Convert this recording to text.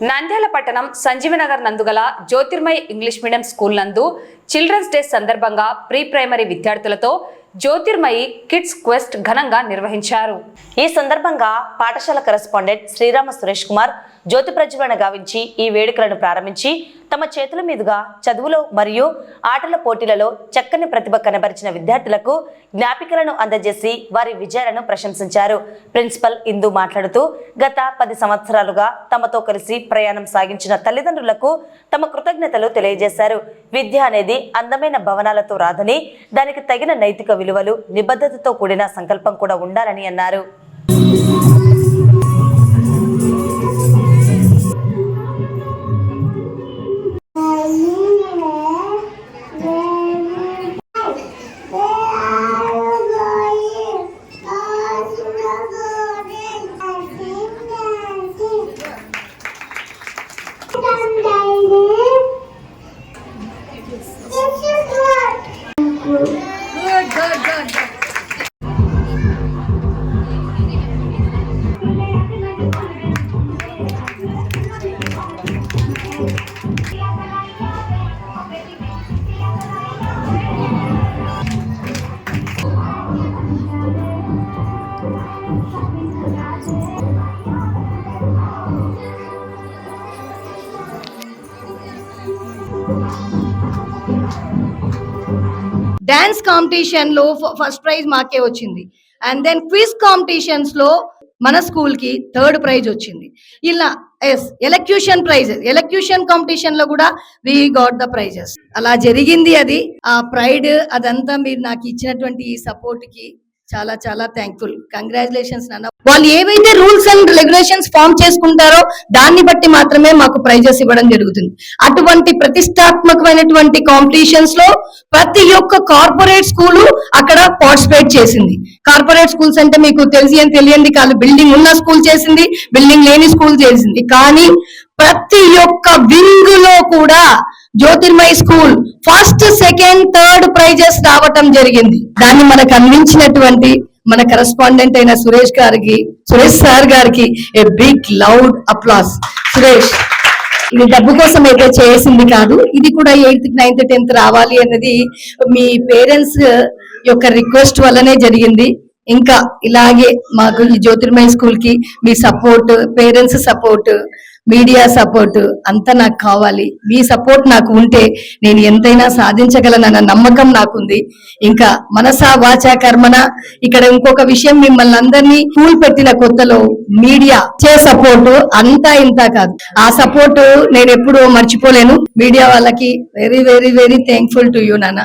నంద్యాల పట్టణం సంజీవనగర్ నందుగల Jyothirmay English medium school నందు చిల్డ్రన్స్ డే సందర్భంగా ప్రీ ప్రైమరీ విద్యార్థులతో జ్యోతిర్మయి కిడ్స్ క్వెస్ట్ ఘనంగా నిర్వహించారు. ఈ సందర్భంగా పాఠశాల కరెస్పాండెంట్ శ్రీరామ సురేష్ కుమార్ జ్యోతి ప్రజ్వలన గావించి ఈ వేడుకలను ప్రారంభించి తమ చేతుల మీదుగా చదువులో మరియు ఆటల పోటీలలో చక్కని ప్రతిభ కనబరిచిన విద్యార్థులకు జ్ఞాపికలను అందజేసి వారి విజయాలను ప్రశంసించారు. ప్రిన్సిపల్ ఇందు మాట్లాడుతూ గత పది సంవత్సరాలుగా తమతో కలిసి ప్రయాణం సాగించిన తల్లిదండ్రులకు తమ కృతజ్ఞతలు తెలియజేశారు. విద్య అనేది అందమైన భవనాలతో రాదని దానికి తగిన నైతిక విలువలు నిబద్ధతతో కూడిన సంకల్పం కూడా ఉండాలని అన్నారు. డాన్స్ కాంపిటీషన్లో ఫస్ట్ ప్రైజ్ మాకే వచ్చింది. అండ్ దెన్ క్విజ్ కాంపిటీషన్స్లో మన స్కూల్కి థర్డ్ ప్రైజ్ వచ్చింది. ఇలా ఎస్ ఎలక్యూషన్ ప్రైజెస్ ఎలక్యూషన్ కాంపిటీషన్లో కూడా వి గాట్ ద ప్రైజెస్ అలా జరిగింది అది. ఆ ప్రైడ్ అదంతా మీరు నాకు ఇచ్చినటువంటి ఈ సపోర్ట్కి చాలా చాలా థ్యాంక్ఫుల్ కంగ్రాచులేషన్స్ నాన్న. వాళ్ళు ఏవైతే రూల్స్ అండ్ రెగ్యులేషన్స్ ఫామ్ చేసుకుంటారో దాన్ని బట్టి మాత్రమే మాకు ప్రైజెస్ ఇవ్వడం జరుగుతుంది. అటువంటి ప్రతిష్టాత్మకమైనటువంటి కాంపిటీషన్స్లో ప్రతి ఒక్క కార్పొరేట్ స్కూలు అక్కడ పార్టిసిపేట్ చేసింది. కార్పొరేట్ స్కూల్స్ అంటే మీకు తెలిసి అని తెలియంది కాదు. బిల్డింగ్ ఉన్న స్కూల్ చేసింది బిల్డింగ్ లేని స్కూల్ చేసింది. కానీ ప్రతి ఒక్క వింగ్లో కూడా Jyothirmaya school first second third prizes రావటం జరిగింది. దాన్ని మనకు అందించినటువంటి మన కరెస్పాండెంట్ అయిన సురేష్ గారికి సురేష్ సార్ గారికి a big loud applause Suresh ఇది డబ్బు కోసం అయితే చేసింది కాదు ఇది కూడా ఎయిత్ నైన్త్ టెన్త్ రావాలి అన్నది మీ పేరెంట్స్ యొక్క రిక్వెస్ట్ వల్లనే జరిగింది. ఇంకా ఇలాగే మాకు ఈ జ్యోతిర్మయ స్కూల్కి మీ support parents support media support అంతా నాకు కావాలి. మీ సపోర్ట్ నాకు ఉంటే నేను ఎంతైనా సాధించగలనన్న నమ్మకం నాకుంది. ఇంకా మనసా వాచా కర్మన ఇక్కడ ఇంకొక విషయం మిమ్మల్ని అందరినీ కూల్ పెట్టిన కొత్తలో మీడియా చే సపోర్ట్ అంతా ఇంత కాదు. ఆ సపోర్ట్ నేను ఎప్పుడూ మర్చిపోలేను. మీడియా వాళ్ళకి very very very thankful to you నాన్న.